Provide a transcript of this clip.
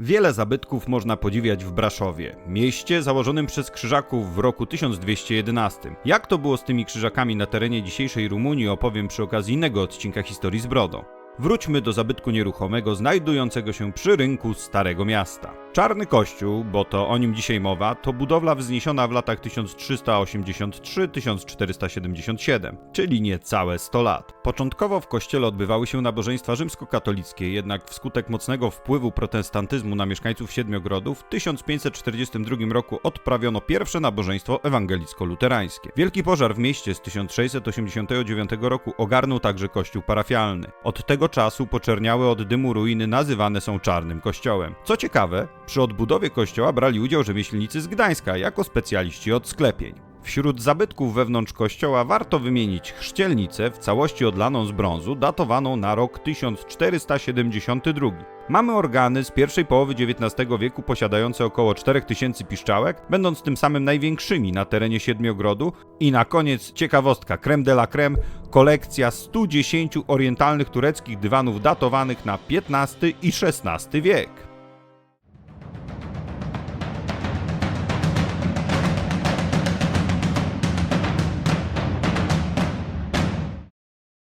Wiele zabytków można podziwiać w Braszowie, mieście założonym przez krzyżaków w roku 1211. Jak to było z tymi krzyżakami na terenie dzisiejszej Rumunii opowiem przy okazji innego odcinka historii z Brodą. Wróćmy do zabytku nieruchomego znajdującego się przy rynku Starego Miasta. Czarny Kościół, bo to o nim dzisiaj mowa, to budowla wzniesiona w latach 1383-1477, czyli niecałe 100 lat. Początkowo w kościele odbywały się nabożeństwa rzymskokatolickie, jednak wskutek mocnego wpływu protestantyzmu na mieszkańców Siedmiogrodów w 1542 roku odprawiono pierwsze nabożeństwo ewangelicko-luterańskie. Wielki pożar w mieście z 1689 roku ogarnął także kościół parafialny. Od tego czasu poczerniałe od dymu ruiny nazywane są Czarnym Kościołem. Co ciekawe, przy odbudowie kościoła brali udział rzemieślnicy z Gdańska jako specjaliści od sklepień. Wśród zabytków wewnątrz kościoła warto wymienić chrzcielnicę w całości odlaną z brązu, datowaną na rok 1472. Mamy organy z pierwszej połowy XIX wieku posiadające około 4000 piszczałek, będąc tym samym największymi na terenie Siedmiogrodu. I na koniec ciekawostka, creme de la creme, kolekcja 110 orientalnych tureckich dywanów datowanych na XV i XVI wiek.